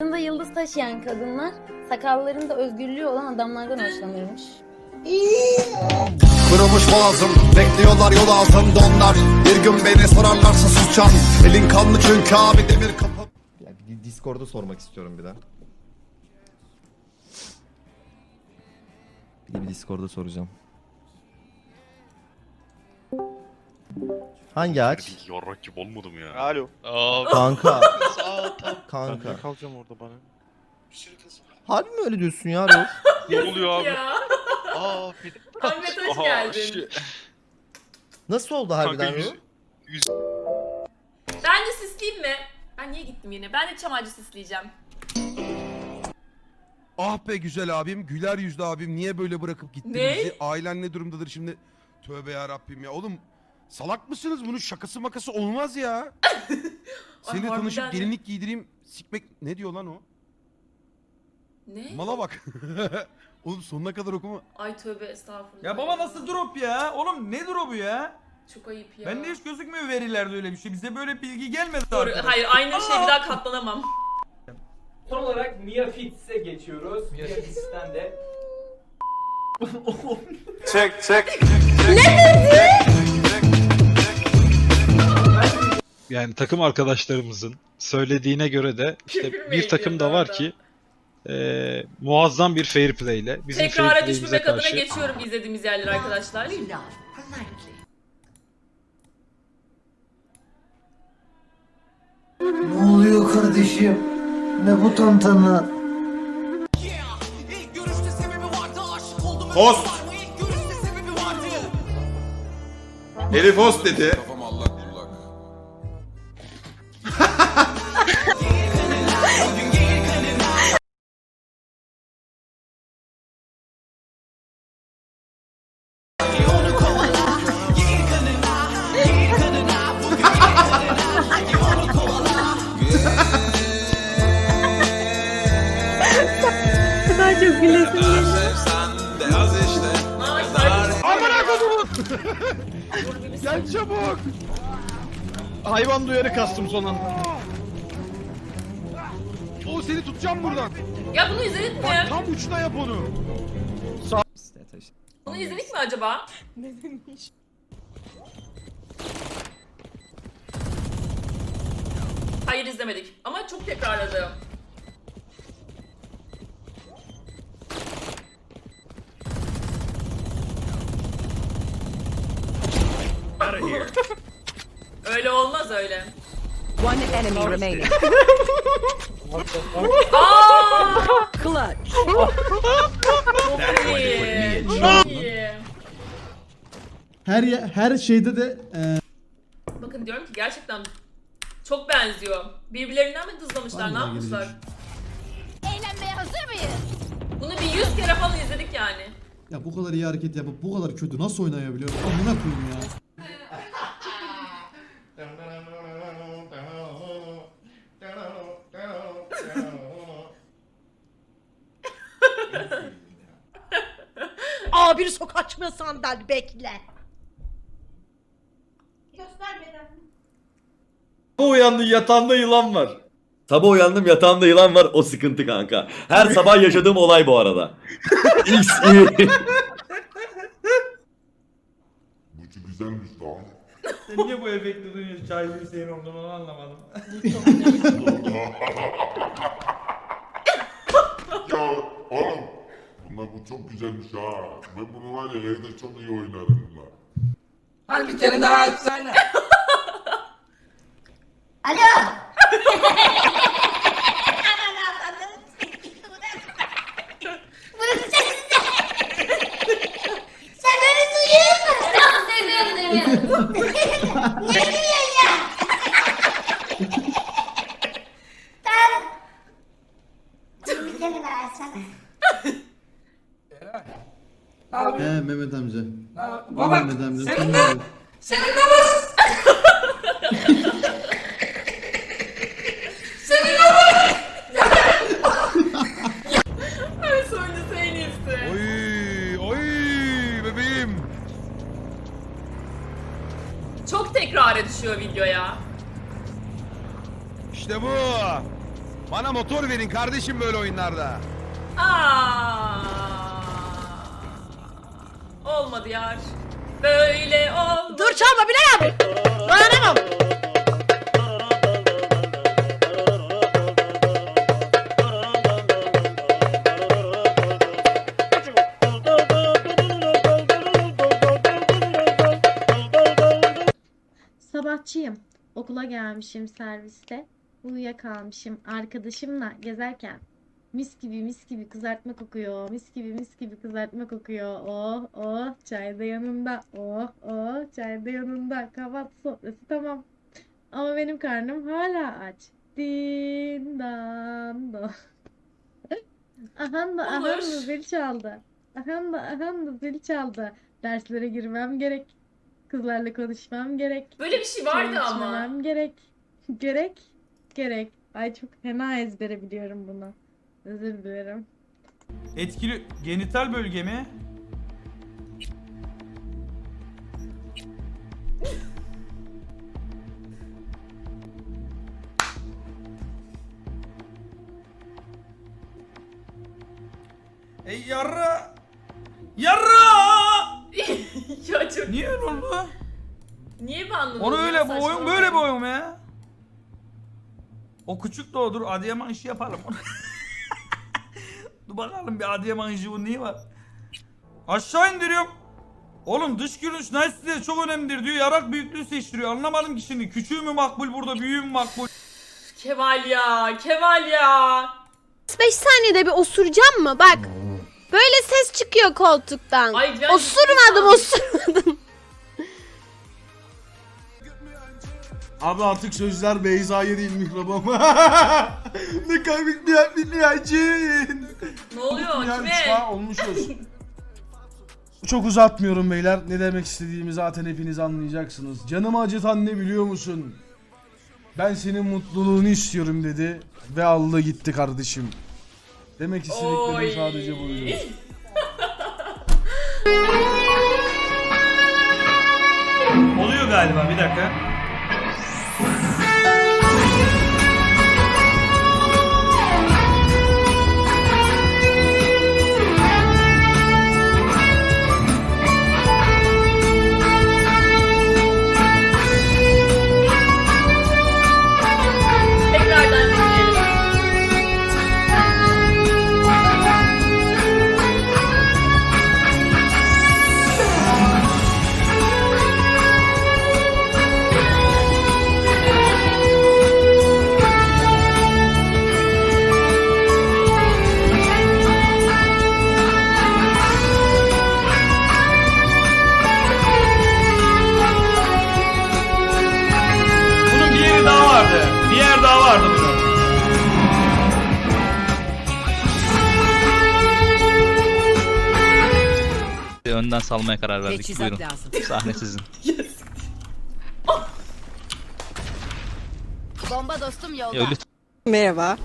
Sırtında yıldız taşıyan kadınlar sakallarında özgürlüğü olan adamlardan hoşlanırmış. Kırılmış boğazım Bekliyorlar yol altında onlar Bir gün beni sorarlarsa susacağım Elin kanlı çünkü abi demir kapı Ya bir Discord'da sormak istiyorum bir de. Bir de bir Discord'da soracağım. Hangi ağaç? Bir yarrak gibi olmadım ya. Alo. Aa, Kanka. sağ tam. Kanka. kalacağım orada bana. Harbi mi öyle diyorsun ya Rauf? Ne oluyor abi? Ya. Aa, bir Ahmet hoş Aha, geldin. şu- Nasıl oldu Kanka harbiden yüz, Rauf? yüz, Ben de sisleyeyim mi? Ben niye gittim yine? Ben de çam ağacı sisleyeceğim. Ah be güzel abim, güler yüzlü abim niye böyle bırakıp gitti Ne? bizi? Ailen ne durumdadır şimdi? Tövbe ya Rabbim ya. Oğlum salak mısınız? Bunun şakası makası olmaz ya. Seninle harbiden tanışıp de. gelinlik giydireyim, sikmek... Ne diyor lan o? Ne? Mala bak. Oğlum sonuna kadar okuma. Ay tövbe estağfurullah. Ya baba nasıl drop ya? Oğlum ne drop'u ya? Çok ayıp ya. Bende hiç gözükmüyor verilerde öyle bir şey. Bize böyle bilgi gelmedi Doğru. arkadaş. Hayır aynı şeye bir daha katlanamam. Son olarak Mia Fitz'e geçiyoruz. Mia Fitz'ten de Çek çek. Yani takım arkadaşlarımızın söylediğine göre de işte Küfür mü bir takım da var ki eee, muazzam bir fair play ile bizim Tekrara fair play'imize düşmemek adına karşı geçiyorum izlediğimiz yerler arkadaşlar. Ne oluyor kardeşim? Ne bu tantana? Host Elif host dedi Gel çabuk. Hayvan duyarı kastım son anda. O seni tutacağım buradan. Ya bunu izledik mi? Bak tam uçta yap onu. Bunu izledik mi acaba? Hayır izlemedik ama çok tekrarladı. Öyle olmaz öyle. One enemy remaining. Aa! Clutch. Çok iyi. Çok iyi. Her ye- her şeyde de e, Bakın diyorum ki gerçekten çok benziyor. Birbirlerinden mi dızlamışlar, ne Vallahi yapmışlar? gelecek. Eğlenmeye hazır mıyız? Bunu bir yüz kere falan izledik yani. ya bu kadar iyi hareket yapıp bu kadar kötü nasıl oynayabiliyor? Amına koyayım ya. Aa bir sokağa açmıyor sandal bekle. Bu uyandın yatağında yılan var. Sabah uyandım yatağımda yılan var o sıkıntı kanka. Her sabah yaşadığım olay bu arada. X iyi. Sen niye bu efekti duyuyorsun? Çay Hüseyin olduğunu onu anlamadım. Ya oğlum bunlar bu çok güzelmiş ha. Ben bunu var ya evde çok iyi oynarım bunlar. Hadi bir kere daha açsana. Alo. Sen beni duyuyor musun? Niye gülüyorsun ya? Tamam. Bir kere daha açsana. He Mehmet amca. Baba Mehmet amca. senin sen de- senin babanız. Ay söylese en iyisi. Oy oy bebeğim. Çok tekrara düşüyor video ya. İşte bu. Bana motor verin kardeşim böyle oyunlarda. Aa. Yar. Böyle olmadı. Dur çalma Bilal abi. Dayanamam. Sabahçıyım. Okula gelmişim serviste. Uyuyakalmışım arkadaşımla gezerken. Mis gibi mis gibi kızartma kokuyor. Mis gibi mis gibi kızartma kokuyor. Oh oh çay da yanında. Oh oh çay da yanında. Kahvaltı sofrası tamam. Ama benim karnım hala aç. Din dan do. Ahan da ahan da zil çaldı. Ahan da ahan da zil çaldı. Derslere girmem gerek. Kızlarla konuşmam gerek. Böyle bir şey Çay vardı ama. içmem gerek. Gerek. Gerek. Ay çok fena ezbere biliyorum bunu. Özür dilerim. Etkili genital bölge mi? Ey yarra! Yarra! ya çok... Niye öyle oldu? Niye banladın? Onu ya? öyle bu oyun Saçmalama. böyle bir oyun ya. O küçük doğdur Adıyaman işi yapalım. Dur bakalım bir Adıyaman niye var? Aşağı indiriyorum. Oğlum dış görünüş nice çok önemlidir diyor. Yarak büyüklüğü seçtiriyor. Anlamadım ki şimdi. Küçüğü mü makbul burada büyüğü mü makbul? Kemal ya. Kemal ya. 5 saniyede bir osuracağım mı? Bak. Böyle ses çıkıyor koltuktan. Ay, ben- Osurmadım osurmadım. Abi artık sözler Beyza'ya değil mikrobama. ne kaybet bir milyacın. Ne oluyor? Yani Kime? olmuşuz. Çok uzatmıyorum beyler. Ne demek istediğimi zaten hepiniz anlayacaksınız. Canımı acıtan ne biliyor musun? Ben senin mutluluğunu istiyorum dedi ve aldı gitti kardeşim. Demek istediklerim Oy. sadece buydu. galiba bir dakika. Önden salmaya karar verdik. Teçhizat lazım. Sahne sizin. Bomba dostum yolda. Ölü Merhaba.